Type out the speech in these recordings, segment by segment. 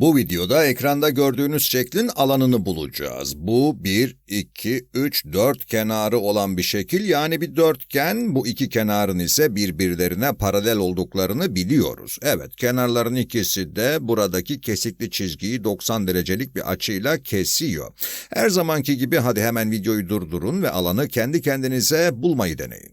Bu videoda ekranda gördüğünüz şeklin alanını bulacağız. Bu 1, 2, 3, 4 kenarı olan bir şekil yani bir dörtgen. Bu iki kenarın ise birbirlerine paralel olduklarını biliyoruz. Evet kenarların ikisi de buradaki kesikli çizgiyi 90 derecelik bir açıyla kesiyor. Her zamanki gibi hadi hemen videoyu durdurun ve alanı kendi kendinize bulmayı deneyin.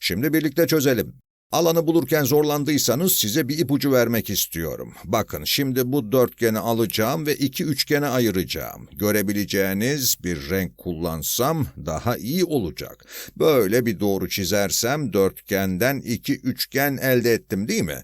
Şimdi birlikte çözelim. Alanı bulurken zorlandıysanız size bir ipucu vermek istiyorum. Bakın şimdi bu dörtgeni alacağım ve iki üçgene ayıracağım. Görebileceğiniz bir renk kullansam daha iyi olacak. Böyle bir doğru çizersem dörtgenden iki üçgen elde ettim değil mi?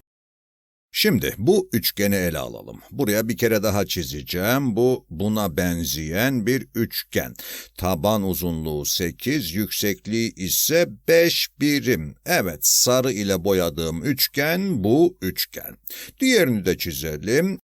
Şimdi bu üçgeni ele alalım. Buraya bir kere daha çizeceğim. Bu buna benzeyen bir üçgen. Taban uzunluğu 8, yüksekliği ise 5 birim. Evet, sarı ile boyadığım üçgen bu üçgen. Diğerini de çizelim.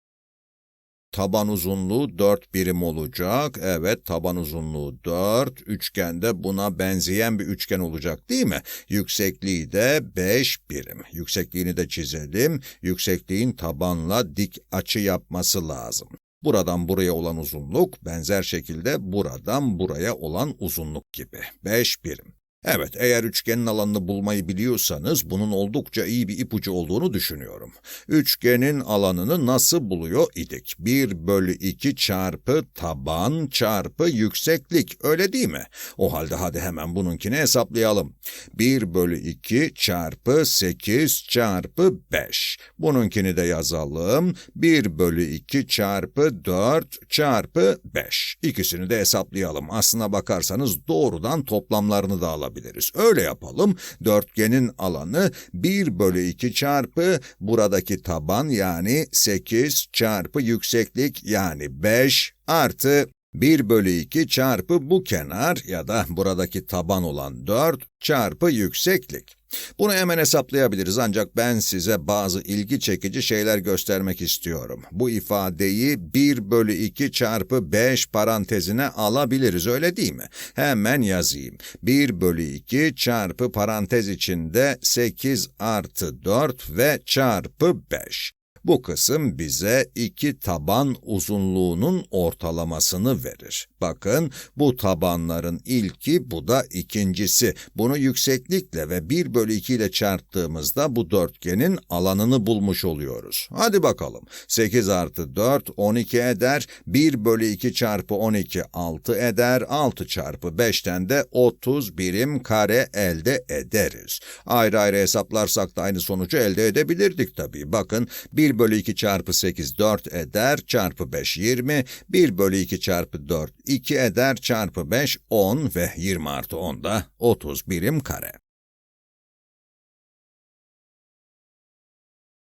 Taban uzunluğu 4 birim olacak. Evet, taban uzunluğu 4. Üçgende buna benzeyen bir üçgen olacak değil mi? Yüksekliği de 5 birim. Yüksekliğini de çizelim. Yüksekliğin tabanla dik açı yapması lazım. Buradan buraya olan uzunluk benzer şekilde buradan buraya olan uzunluk gibi. 5 birim. Evet, eğer üçgenin alanını bulmayı biliyorsanız bunun oldukça iyi bir ipucu olduğunu düşünüyorum. Üçgenin alanını nasıl buluyor idik? 1 bölü 2 çarpı taban çarpı yükseklik, öyle değil mi? O halde hadi hemen bununkini hesaplayalım. 1 bölü 2 çarpı 8 çarpı 5. Bununkini de yazalım. 1 bölü 2 çarpı 4 çarpı 5. İkisini de hesaplayalım. Aslına bakarsanız doğrudan toplamlarını da alabiliriz. Öyle yapalım. Dörtgenin alanı 1 bölü 2 çarpı buradaki taban yani 8 çarpı yükseklik yani 5 artı 1 bölü 2 çarpı bu kenar ya da buradaki taban olan 4 çarpı yükseklik. Bunu hemen hesaplayabiliriz ancak ben size bazı ilgi çekici şeyler göstermek istiyorum. Bu ifadeyi 1 bölü 2 çarpı 5 parantezine alabiliriz öyle değil mi? Hemen yazayım. 1 bölü 2 çarpı parantez içinde 8 artı 4 ve çarpı 5. Bu kısım bize iki taban uzunluğunun ortalamasını verir. Bakın bu tabanların ilki bu da ikincisi. Bunu yükseklikle ve 1 bölü 2 ile çarptığımızda bu dörtgenin alanını bulmuş oluyoruz. Hadi bakalım. 8 artı 4 12 eder. 1 bölü 2 çarpı 12 6 eder. 6 çarpı 5'ten de 30 birim kare elde ederiz. Ayrı ayrı hesaplarsak da aynı sonucu elde edebilirdik tabii. Bakın 1 bölü 2 çarpı 8 4 eder. Çarpı 5 20. 1 bölü 2 çarpı 4 2 eder. Çarpı 5 10 ve 20 artı 10 da 30 birim kare.